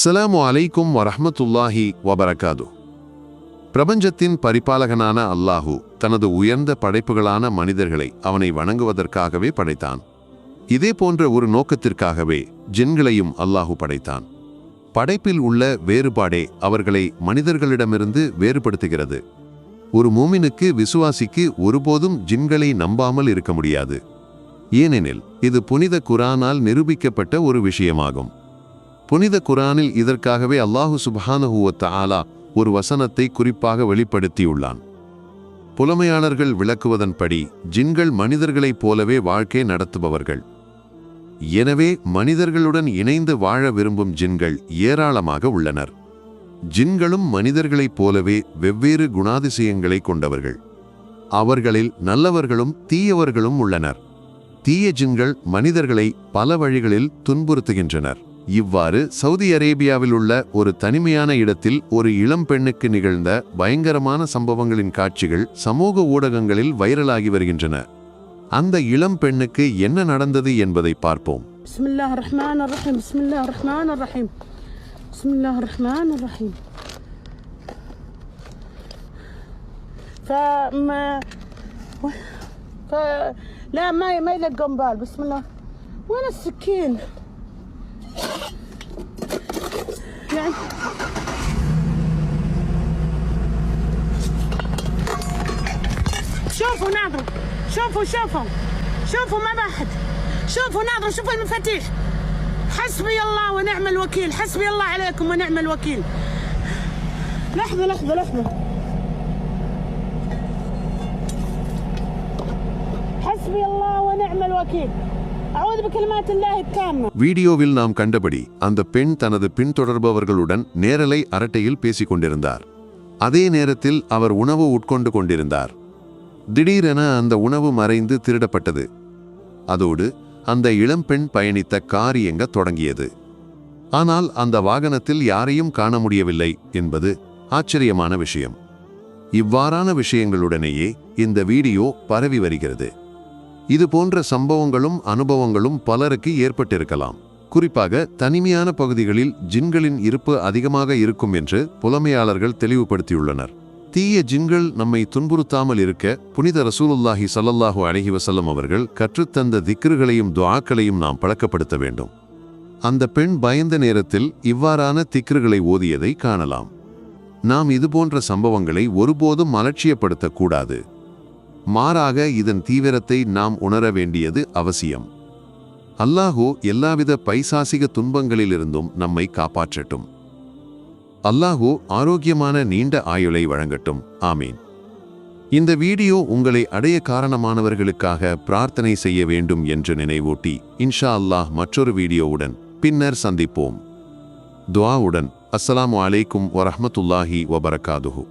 அஸ்ஸலாமு அலைக்கும் வரஹ்மத்துல்லாஹி வபரகாது. பிரபஞ்சத்தின் பரிபாலகனான அல்லாஹு தனது உயர்ந்த படைப்புகளான மனிதர்களை அவனை வணங்குவதற்காகவே படைத்தான். இதே போன்ற ஒரு நோக்கத்திற்காகவே ஜின்களையும் அல்லாஹு படைத்தான். படைப்பில் உள்ள வேறுபாடே அவர்களை மனிதர்களிடமிருந்து வேறுபடுத்துகிறது. ஒரு மூமினுக்கு விசுவாசிக்கு ஒருபோதும் ஜின்களை நம்பாமல் இருக்க முடியாது. ஏனெனில் இது புனித குரானால் நிரூபிக்கப்பட்ட ஒரு விஷயமாகும். புனித குரானில் இதற்காகவே அல்லாஹு சுப்ஹானஹுவ ஆலா ஒரு வசனத்தை குறிப்பாக வெளிப்படுத்தியுள்ளான். புலமையாளர்கள் விளக்குவதன்படி ஜின்கள் மனிதர்களைப் போலவே வாழ்க்கை நடத்துபவர்கள். எனவே மனிதர்களுடன் இணைந்து வாழ விரும்பும் ஜின்கள் ஏராளமாக உள்ளனர். ஜின்களும் மனிதர்களைப் போலவே வெவ்வேறு குணாதிசயங்களை கொண்டவர்கள். அவர்களில் நல்லவர்களும் தீயவர்களும் உள்ளனர். தீய ஜின்கள் மனிதர்களை பல வழிகளில் துன்புறுத்துகின்றனர். இவ்வாறு சவுதி அரேபியாவில் உள்ள ஒரு தனிமையான இடத்தில் ஒரு இளம் பெண்ணுக்கு நிகழ்ந்த பயங்கரமான சம்பவங்களின் காட்சிகள் சமூக ஊடகங்களில் வைரலாகி வருகின்றன அந்த இளம் பெண்ணுக்கு என்ன நடந்தது என்பதை பார்ப்போம் بسم الله الرحمن الرحيم بسم الله الرحمن الرحيم بسم الله الرحمن الرحيم فما ف لا ما ما يلقون بال بسم الله وين السكين شوفوا ناظروا. شوفوا شوفوا. شوفوا ما بحد شوفوا ناظروا شوفوا المفاتيح. حسبي الله ونعم الوكيل. حسبي الله عليكم ونعم الوكيل. لحظة لحظة لحظة. حسبي الله ونعم الوكيل. வீடியோவில் நாம் கண்டபடி அந்த பெண் தனது பின்தொடர்பவர்களுடன் நேரலை அரட்டையில் பேசிக் கொண்டிருந்தார் அதே நேரத்தில் அவர் உணவு உட்கொண்டு கொண்டிருந்தார். திடீரென அந்த உணவு மறைந்து திருடப்பட்டது. அதோடு அந்த இளம்பெண் பயணித்த கார் இயங்க தொடங்கியது. ஆனால் அந்த வாகனத்தில் யாரையும் காண முடியவில்லை என்பது ஆச்சரியமான விஷயம். இவ்வாறான விஷயங்களுடனேயே இந்த வீடியோ பரவி வருகிறது. இது போன்ற சம்பவங்களும் அனுபவங்களும் பலருக்கு ஏற்பட்டிருக்கலாம். குறிப்பாக தனிமையான பகுதிகளில் ஜின்களின் இருப்பு அதிகமாக இருக்கும் என்று புலமையாளர்கள் தெளிவுபடுத்தியுள்ளனர். தீய ஜின்கள் நம்மை துன்புறுத்தாமல் இருக்க புனித ரசூலுல்லாஹி சல்லல்லாஹூ அழகி வசல்லம் அவர்கள் கற்றுத்தந்த திக்ருகளையும் துவாக்களையும் நாம் பழக்கப்படுத்த வேண்டும். அந்த பெண் பயந்த நேரத்தில் இவ்வாறான திக்ருகளை ஓதியதை காணலாம். நாம் இதுபோன்ற சம்பவங்களை ஒருபோதும் அலட்சியப்படுத்தக்கூடாது. மாறாக இதன் தீவிரத்தை நாம் உணர வேண்டியது அவசியம். அல்லாஹோ எல்லாவித பைசாசிக துன்பங்களிலிருந்தும் நம்மை காப்பாற்றட்டும். அல்லாஹோ ஆரோக்கியமான நீண்ட ஆயுளை வழங்கட்டும். ஆமீன். இந்த வீடியோ உங்களை அடைய காரணமானவர்களுக்காக பிரார்த்தனை செய்ய வேண்டும் என்று நினைவூட்டி இன்ஷா அல்லாஹ் மற்றொரு வீடியோவுடன் பின்னர் சந்திப்போம். துவாவுடன் அஸ்ஸலாமு அலைக்கும் வரஹ்மத்துல்லாஹி வபரகாதுஹூ.